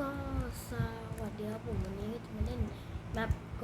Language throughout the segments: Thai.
ก็สวัสดีครับผมวันนี้ก็จะมาเล่นแมปโก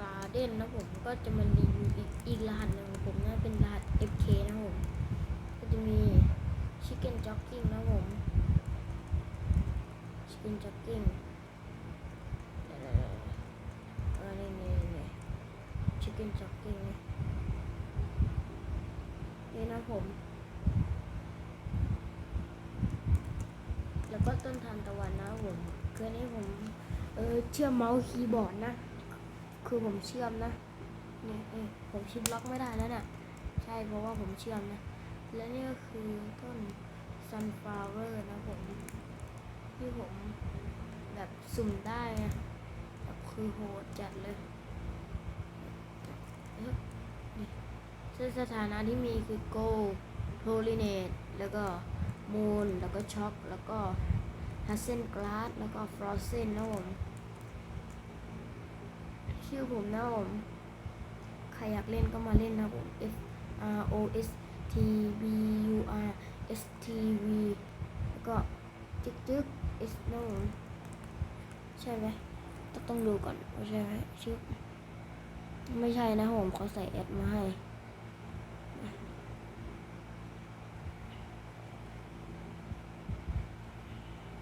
การเด้นนะผมก็จะมารีวิวอีกอีกรหัสหนึ่งของผมนะเป็นรหัส FK นะผมก็จะมี Chicken Jogging นะผม Chicken Jogging อะไรเนี่ยเนี่ย Chicken Jogging เนี่ยนี่นะผม แล้วก็ต้นทานตะวันนะผมคือนนี้ผมเออเชื่อมเมาส์คีย์บอร์ดนะ คือผมเชื่อมนะเนี่เอยผมชิปล็อกไม่ได้แล้วน่ะใช่เพราะว่าผมเชื่อมนะ และนี่ก็คือต้น sunflower นะผม ที่ผมแบบสุ่มได้นะแบบคือโหดจัดเลยนี่ซึ่งสถานะที่มีคือ go pollinate แล้วก็ moon แล้วก็ช็อกแล้วก็ hazen glass แล้วก็ frozen นนะผมชื่อผมนะผมใครอยากเล่นก็มาเล่นนะผม F R O S T B U R S T V แล้วก็จึ๊กจึ๊ก S นะผมใช่ไหมต้องต้องดูก่อนว่าใช่ไหมชื่อไม่ใช่นะผมเขาใส่แอดมาให้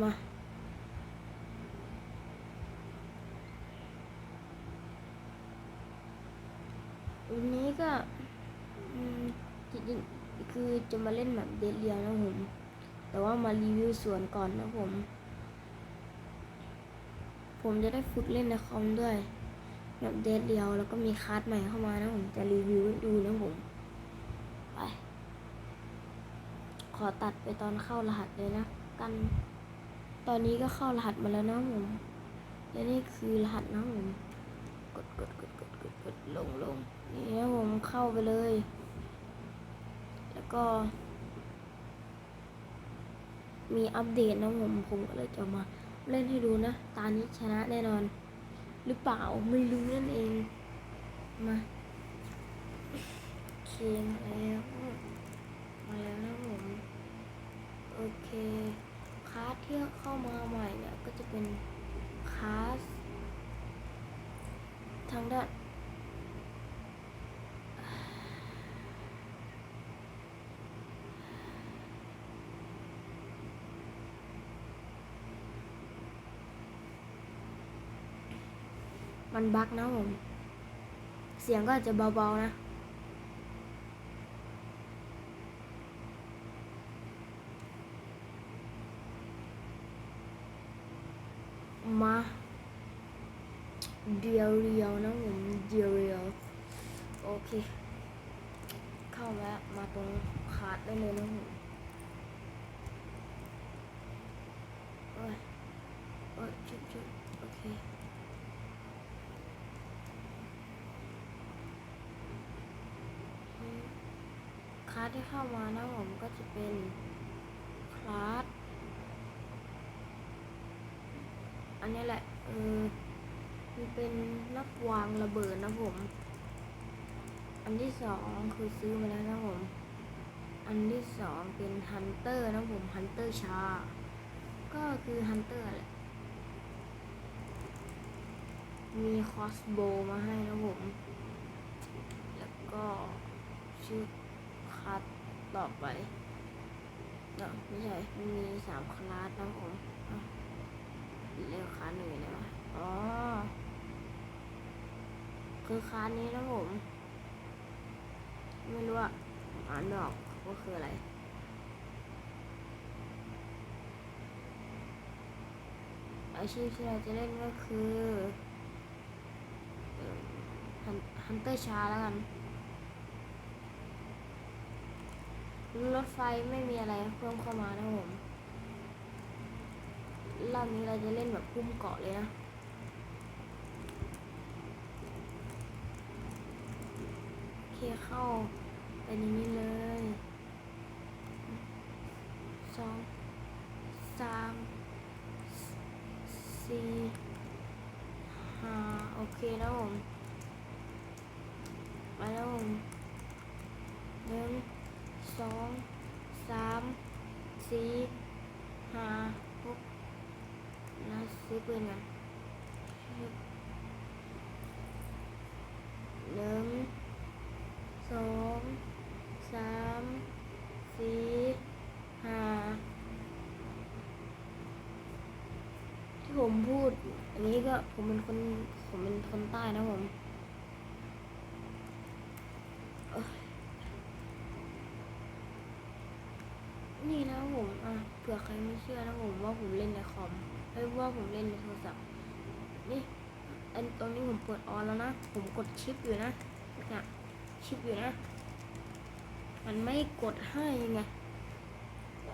มา วันนี้ก็จริงๆคือจะมาเล่นแบบเดดเรียวนะผม แต่ว่ามารีวิวสวนก่อนนะผม ผมจะได้ฝึกเล่นในคอมด้วยแบบเดดเรียวแล้วก็มีคาร์ดใหม่เข้ามานะผมจะรีวิวดูนะผม ไป ขอตัดไปตอนเข้ารหัสเลยนะ กัน ตอนนี้ก็เข้ารหัสมาแล้วนะผม และนี่คือรหัสนะผม กดกดกดกดกดกดลงลงนี่นะผมเข้าไปเลย แล้วก็ มีอัปเดตนะผมผมก็เลยจะมาเล่นให้ดูนะ ตานี้ชนะแน่นอน หรือเปล่าไม่รู้นั่นเอง มาเคมาแล้วมาแล้วนะผม โอเค ที่เข้ามาใหม่เนี่ยก็จะเป็นคลาสทางด้านมันบักนะผม เสียงก็อาจจะเบาๆนะ มาเดียวเรียวนะผมเดียวเรียวโอเค เข้า แล้วมาตรงขาดได้เลยนะผมโอ้ยโอ้ยชุบชุบโอเคคลาสที่เข้ามานะผมก็จะเป็นคลาสอันนี้แหละเออมันเป็นนักวางระเบิดนะผม อันที่สองคือซื้อมาแล้วนะผม อันที่สองเป็นฮันเตอร์นะผมฮันเตอร์ชา ก็คือฮันเตอร์แหละ มีคอสโบมาให้นะผม แล้วก็ชื่อคัดต่อไปเนอะไม่ใช่ มีสามคลาสนะผมเร็วค้าหนึ่งเลยวะอ๋อ คือค้านี้นะผม ไม่รู้อะอ่านไม่ออกว่าคืออะไรอาชีพที่เราจะเล่นก็คือฮันเตอร์ชาแล้วกัน รถไฟไม่มีอะไรเพิ่มเข้ามานะผมรอบนี้เราจะเล่นแบบพุ่มเกาะเลยนะ เข้าไปในนี้เลยสองสามสี่ห้าโอเคนะผมไปแล้วผมหนึ่งสองสามสี่ห้าหกแล้วซื้อปืนกันหนึ่งสองสามสี่ห้า ที่ผมพูด อันนี้ก็ผมเป็นคนผมเป็นคนใต้นะผมนี่นะผมอะเผื่อใครไม่เชื่อนะผมว่าผมเล่นในคอมเอ้ยว่าผมเล่นในโทรศัพท์นี่อันตรงนี้ผมเปิดออนแล้วนะ ผมกดชิปอยู่นะเนี่ยชิปอยู่นะ มันไม่กดให้ไง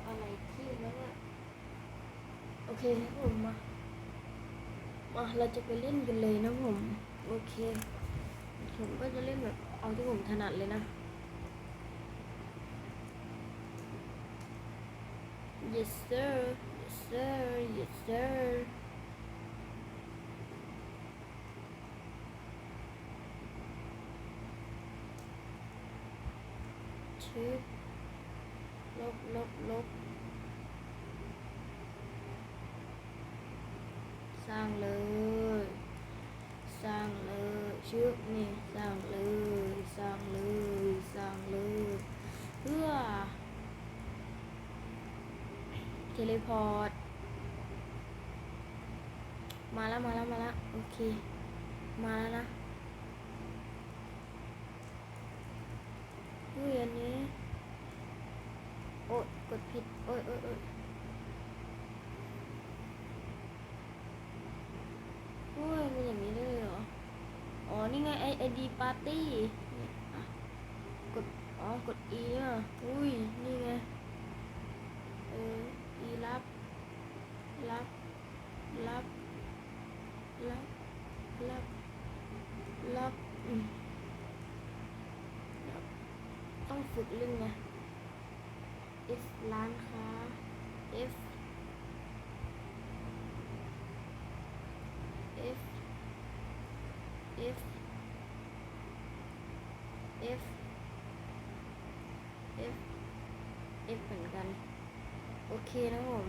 อะไรที่แล้วเนี่ยโอเคนะผมมา มาเราจะไปเล่นกันเลยนะผม โอเค ผมก็จะเล่นแบบเอาที่ผมถนัดเลยนะ Yes sir Yes sir Yes sir ชิบลบลบลบ สร้างเลย สร้างเลยชึบนี่สร้างเลย สร้างเลย สร้างเลยเพื่อเทเลพอร์ต มาแล้วมาแล้วมาแล้วโอเค มาแล้วนะเฮ้ยอันนี้ โอ๊ยกดผิด โอ๊ยโอ๊ยโอ๊ยเฮ้ยเป็นอย่างนี้ได้เลยเหรอ อ๋อ นี่ไงไอดีปาร์ตี้นี่อะกด อ๋อ กด E อะ อุ้ย นี่ไง เอออีรับ รับ รับ รับ รับ รับต้องฝึกเรื่องไง F ร้านคา F F F F F F เหมือนกัน โอเคนะผม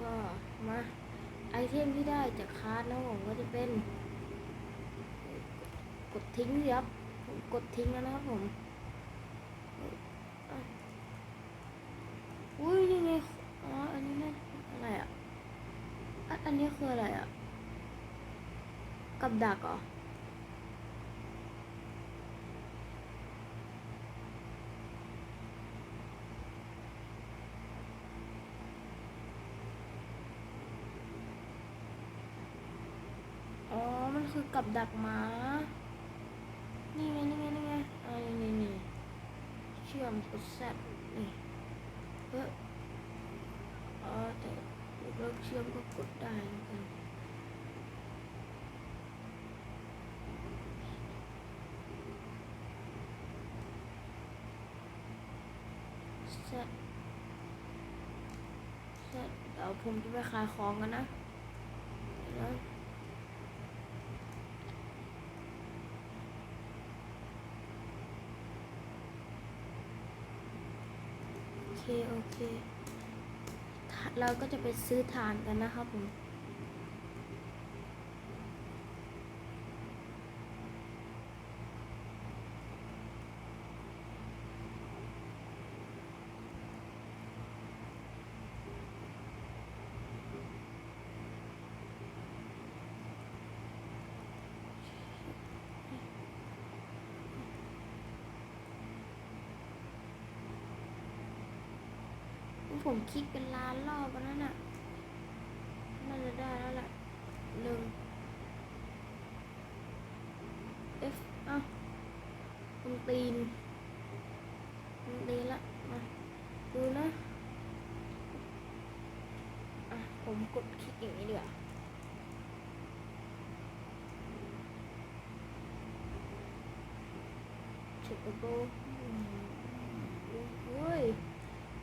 ก็มาไอเทมที่ได้จากคาร์ดนะผมก็จะเป็น กดทิ้งสิครับผมกดทิ้งแล้วนะครับผมอุ้ยนี่ไงอ๋ออันนี้นั่นอะไรอะอันนี้คืออะไรอะ กับดักเหรออ๋อ มันคือ กับดักหมา นี่ไงนี่ไงนี่ไงอ่านี่นี่นี่เชื่อมกดแซดนี่เออแต่เลิกเชื่อมก็กดได้เหมือนกันแซดแซดเดี๋ยวผมจะไปขายของกันนะเดี๋ยวนะ โอเค โอเคทะ เราก็จะไปซื้อทานกันนะครับผม ผมคลิกเป็นล้านรอบแล้วนั่นน่ะ น่าจะได้แล้วแหละหนึ่ง F อ้าวมันตีนมันตีนละ มาดูนะอะผมกดคลิกอย่างนี้เดี๋ยวเช็คโปรเฮ้ย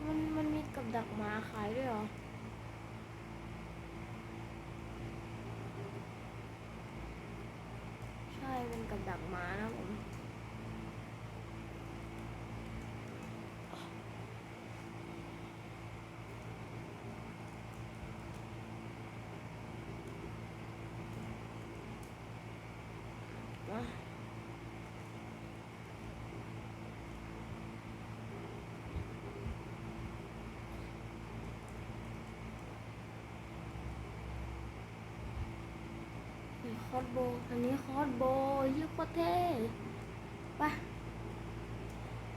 มันมันมีกับ ดักหมาขายด้วยเหรอ ใช่เป็นกับดักหมานะผม อสโบ อันนี้คอสโบยี่โคตรเท่ไป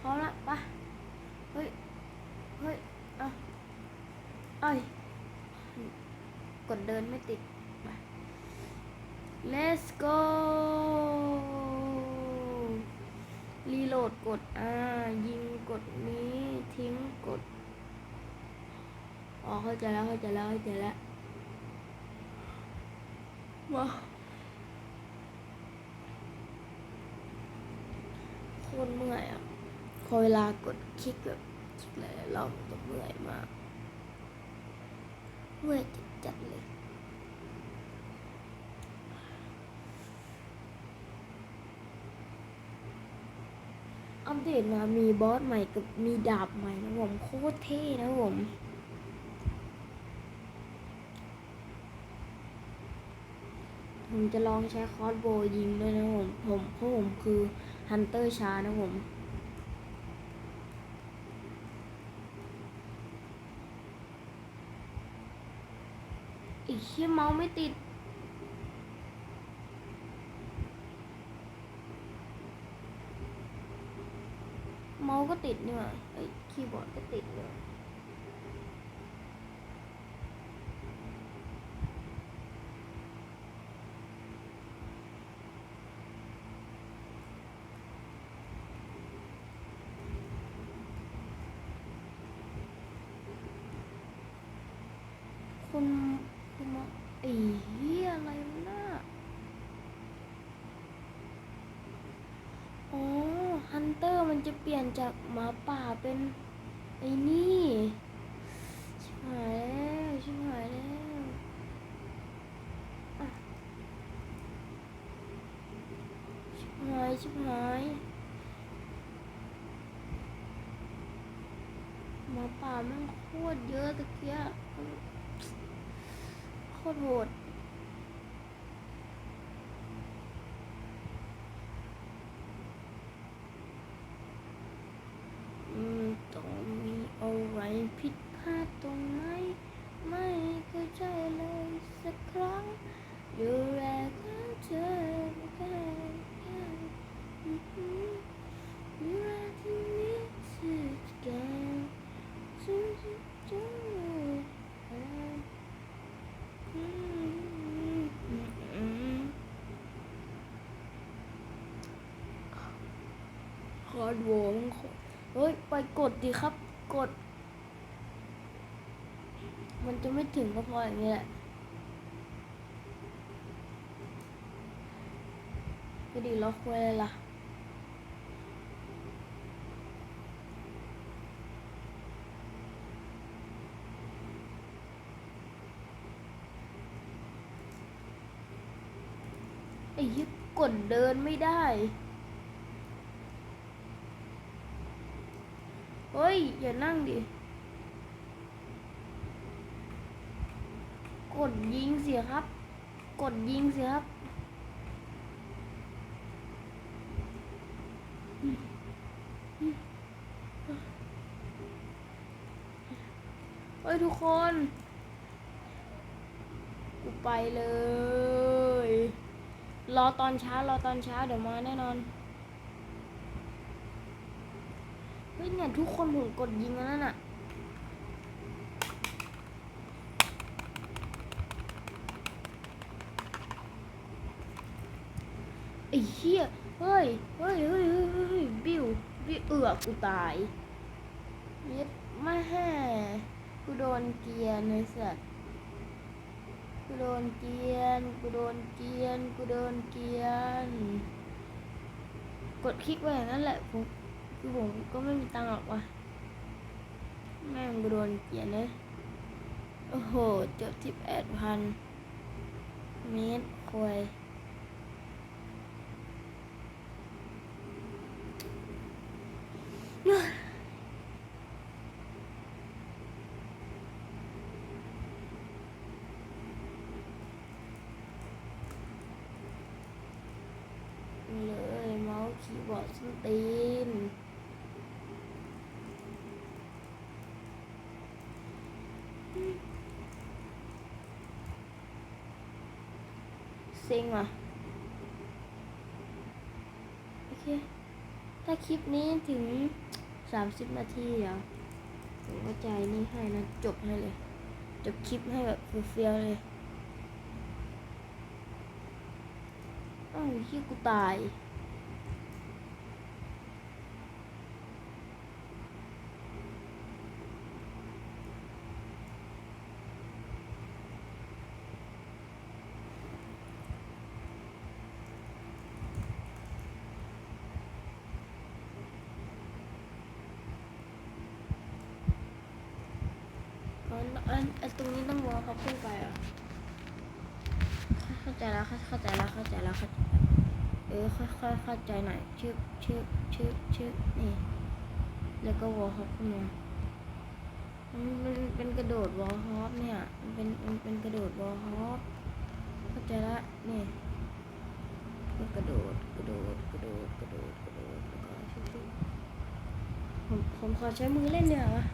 พร้อมละไปเฮ้ย เฮ้ยเอาเอ้ย กดเดินไม่ติดไป let's go รีโหลดกด อ่า ยิงกดนี้ทิ้งกด อ๋อ เข้าใจแล้ว เข้าใจแล้ว เข้าใจแล้ว ว้าคตรเมื่อยอะ พอเวลากดคลิกแบบคลิกหลายๆรอบมันจะเมื่อยมากเมื่อยจัดๆเลยอัปเดตมามีบอสใหม่กับมีดาบใหม่นะผมโคตรเท่นะผมผมจะลองใช้คอร์สโบยิงด้วยนะผมผมเพราะผมคือฮันเตอร์ชานะผม อีกเชี่ยเมาส์ไม่ติด เมาส์ก็ติดนี่ยไอ้คีย์บอร์ดก็ติดเนี่ยคุณคุณมาไอ้เหี้ยอะไรวะน่ะอ๋อฮันเตอร์มันจะเปลี่ยนจากหมาป่าเป็นไอ้นี่ชิบหายแล้วชิบหายแล้วชิบหายชิบหายหมาป่าแมันโคตรเยอะตะเกียะโคตรโหดอืมตรงมีเอาไว้ผิดพลาดตรงนั้น ไม่เข้าใจเลยสักครั้งอยู่แรกแล้วเธอไม่ได้อยู่แรกที่นี้สุดแก่สุดจะ คอร์ดโวงเฮ้ย ไปกดดีครับ กด มันจะไม่ถึงก็พออย่างนี้แหละก็ดีล็อกไว้เลยล่ะไอ้ยึดกดเดินไม่ได้ เฮ้ย อย่านั่งดิ กดยิงเสียครับ กดยิงเสียครับ เฮ้ย ทุกคน กูไปเลย รอตอนเช้ารอตอนเช้าเดี๋ยวมาแน่นอน เฮ้ยเนี่ยทุกคนผมกดยิงแล้วนั่นน่ะไอ้เหี้ยเฮ้ยเฮ้ยเฮ้ยเฮ้ยเฮ้ยบิวบิวเอือกกูตายเย็ดมาแห่กูโดนเกียนเลยสัตว์กูโดนเกียนกูโดนเกียนกูโดนเกียนกดคลิกไว้อย่างนั้นแหละผม คือผมก็ไม่มีตังค์หรอกว่ะ แม่งโดนเกียนเลย โอ้โห เจ็บสิบแปดพันเมตรควยเลย เซ็งว่ะโอเค ถ้าคลิปนี้ถึง 30 นาทีเดียวผมก็ใจนี่ให้นะ จบให้เลย จบคลิปให้แบบเฟี้ยวๆเลยอ้าวที่กูตาย อันอันอันตรงนี้ต้องวอลเขาขึ้นไปอะเข้าใจแล้วเข้าเข้าใจแล้วเข้าใจแล้วเข้าใจล้วเออค่อยค่อยเข้าใจหน่อยชื่อชื่อชื่อชื่อนี่แล้วก็วอลฮอปขึ้นมามันมันเป็นกระโดดวอลฮอปเนี่ยมันเป็นมันเป็นกระโดดวอลฮอปเข้าใจละนี่ก็กระโดดกระโดดกระโดดกระโดดกระโดดแล้วก็ชิวๆผมผมขอใช้มือเล่นเนี่ยวะ